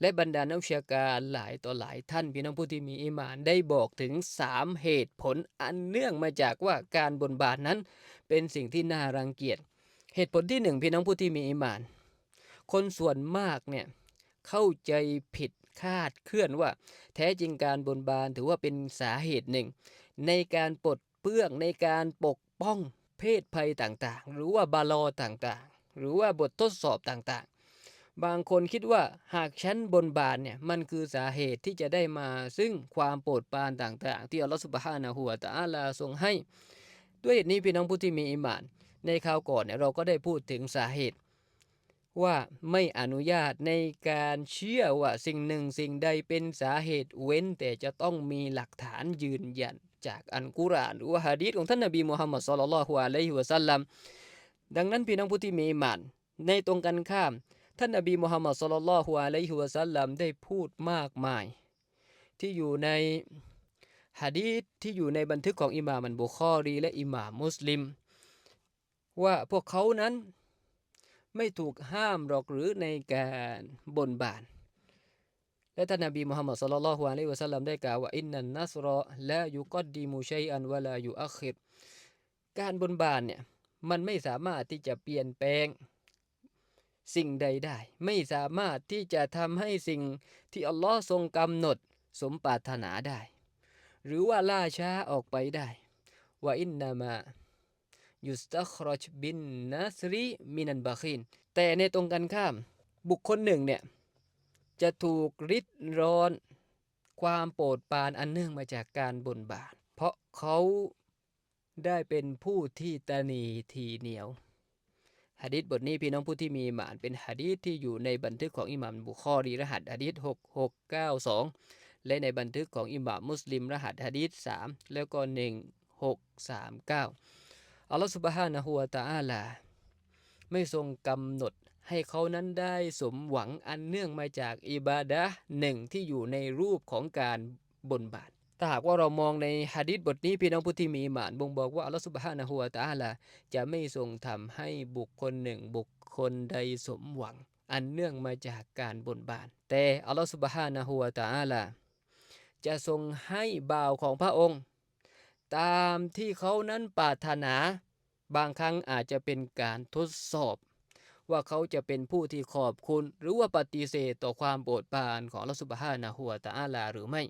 และบรรดานักวิชาการหลายต่อหลายท่านพี่น้องผู้ที่มีอิมานได้บอกถึง 3 เหตุผลอันเนื่องมาจากว่าการบนบานนั้น เป็นสิ่งที่น่ารังเกียจ เหตุผลที่หนึ่งพี่น้องผู้ที่มีอิมาน คนส่วนมากเนี่ยเข้าใจผิดคาดเคลื่อนว่า แท้จริงการบนบานถือว่าเป็นสาเหตุหนึ่ง ในการปลดเปลื้องในการปกป้องเพศภัยต่างๆ หรือว่าบาลอต่างๆ หรือว่าบททดสอบต่างๆ บางคนคิดว่าหากฉันบนบานเนี่ยมันคือสาเหตุที่จะได้มาซึ่งความโปรดปรานต่างๆ ที่อัลลอฮฺสุบฮานะฮูวะตะอาลาทรงให้ ด้วยเหตุนี้พี่น้องผู้ที่มีอิมาน ในคราวก่อนเนี่ยเราก็ได้พูดถึงสาเหตุ ว่าไม่อนุญาตในการเชื่อว่าสิ่งหนึ่งสิ่งใดเป็นสาเหตุเว้น แต่จะต้องมีหลักฐานยืนยันจากอันกุรานหรือว่าฮะดีษของท่านนบีมุฮัมมัดสุลลัลฮุอะลัยฮิวะสัลลัมดังนั้นพี่น้องผู้ที่มีอิมานในตรงกันข้าม ท่านนบีมุฮัมมัดสุลลัลลอฮุอะลัยฮิวะสัลลัมได้พูดมากมาย ที่อยู่ในฮะดีษที่อยู่ในบันทึกของอิหม่ามันบุคอรี และอิหม่ามมุสลิม ว่าพวกเขานั้นไม่ถูกห้ามหรอกหรือในการบนบาน และท่านนบีมุฮัมมัดสุลลัลลอฮุอะลัยฮิวะสัลลัมได้กล่าวว่าอินนันนัสรอและยุกอดดีมุชัยอันวะลายุอัคิรการบนบานเนี่ยมันไม่สามารถที่จะเปลี่ยนแปลง สิ่งใดได้ ไม่สามารถที่จะทำให้สิ่งที่อัลลอฮ์ทรงกำหนดสมปรารถนาได้ หรือว่าล่าช้าออกไปได้ว่าอินนามายุสตัครชบินนัสรีมินันบาคินแต่ในตรงกันข้าม บุคคลหนึ่งเนี่ย จะถูกริดรอน ความโปรดปรานอันเนื่องมาจากการบนบาน เพราะเขาได้เป็นผู้ที่ตนีทีเหนียว ฮะดิษบทนี้พี่น้องผู้ที่มีหมานเป็นฮะดีษที่อยู่ในบันทึกของอิหม่ามบุคอรีรหัสฮะดีษ6692 และในบันทึกของอิหม่ามมุสลิมรหัสฮะดีษ3แล้วก็ 1639 อัลลอฮฺสุบฮานะฮูวะตะอาลา ไม่ทรงกำหนดให้เขานั้นได้สมหวังอันเนื่องมาจากอิบาดะหนึ่งที่อยู่ในรูปของการบนบาน ถ้าหากว่าเรามองในฮะดิษบทนี้พี่น้องผู้ที่มีหมานบ่งบอกว่าอัลลอฮฺสุบฮานะฮูวะตาลาจะไม่ทรงทำให้บุคคลหนึ่งบุคคลใดสมหวัง อันเนื่องมาจากการบนบาน แต่อัลลอฮฺสุบฮานะฮูวะตาลาจะทรงให้บ่าวของพระองค์ ตามที่เขานั้นปรารถนา บางครั้งอาจจะเป็นการทดสอบ ว่าเขาจะเป็นผู้ที่ขอบคุณ หรือว่าปฏิเสธต่อความโปรดปรานของอัลลอฮฺสุบฮานะฮูวะตาลาหรือไม่